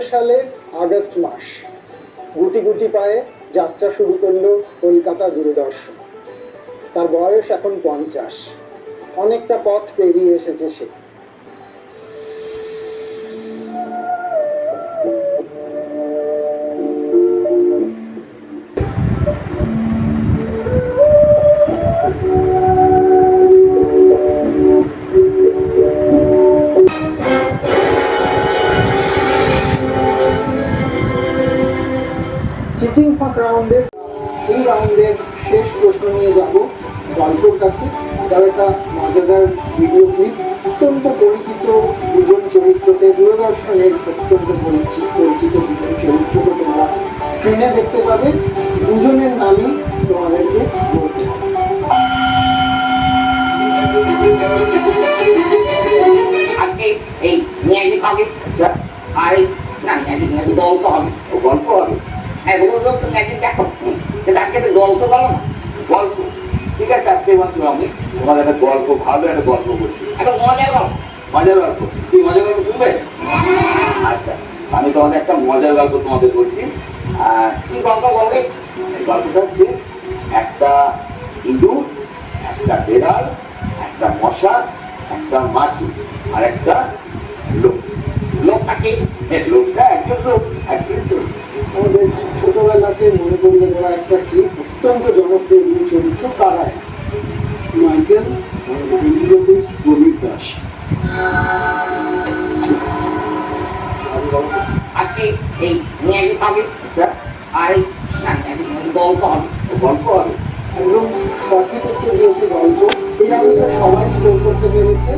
সালে আগস্ট মাস, গুটি গুটি পায়ে যাত্রা শুরু করল কলকাতা দূরদর্শন। তার বয়স এখন পঞ্চাশ। অনেকটা পথ পেরিয়ে এসেছে সে। রাউন্ডের শেষ প্রশ্ন নিয়ে যাব গল্পর কাছে। তার একটা মজাদার ভিডিও ক্লিপ। অত্যন্ত পরিচিত দুজন চরিত্রকে দূরদর্শনের অত্যন্ত পরিচিত পরিচিত দুজন চরিত্রকে তোমরা স্ক্রিনে দেখতে পাবে। দুজনের নামই তোমাদেরকে বলতে আজকে এই আর এই না গল্প হবে। গল্প হবে। হ্যাঁ রোজ রোজ তো দেখো। কিন্তু গল্প বলো না। গল্প। ঠিক আছে, আজকে মাত্র আমি তোমার একটা গল্প, ভালো একটা গল্প বলছি। একটা মজার গল্প। মজার গল্প। তুই মজার গল্প শুনবে? আচ্ছা আমি তোমাদের একটা মজার গল্প তোমাদের বলছি। আর কি গল্প বলবে? গল্পটা হচ্ছে একটা ইঁদুর, একটা বেড়াল, একটা মশা, একটা মাছি আর একটা লোক। লোকটাকে লোকটা একজন লোক, একজন মনে দেওয়া একটা ক্লিপ অত্যন্ত জনপ্রিয় দুই চরিত্র কারায় মাইকেল প্রবীর দাস আজকে এই আচ্ছা। আর এই না ম্যাজিক ম্যাজিক গল্প হবে। গল্প হবে। একদম সঠিক উত্তর দিয়েছে গল্প। সবাই স্কোর করতে পেরেছে।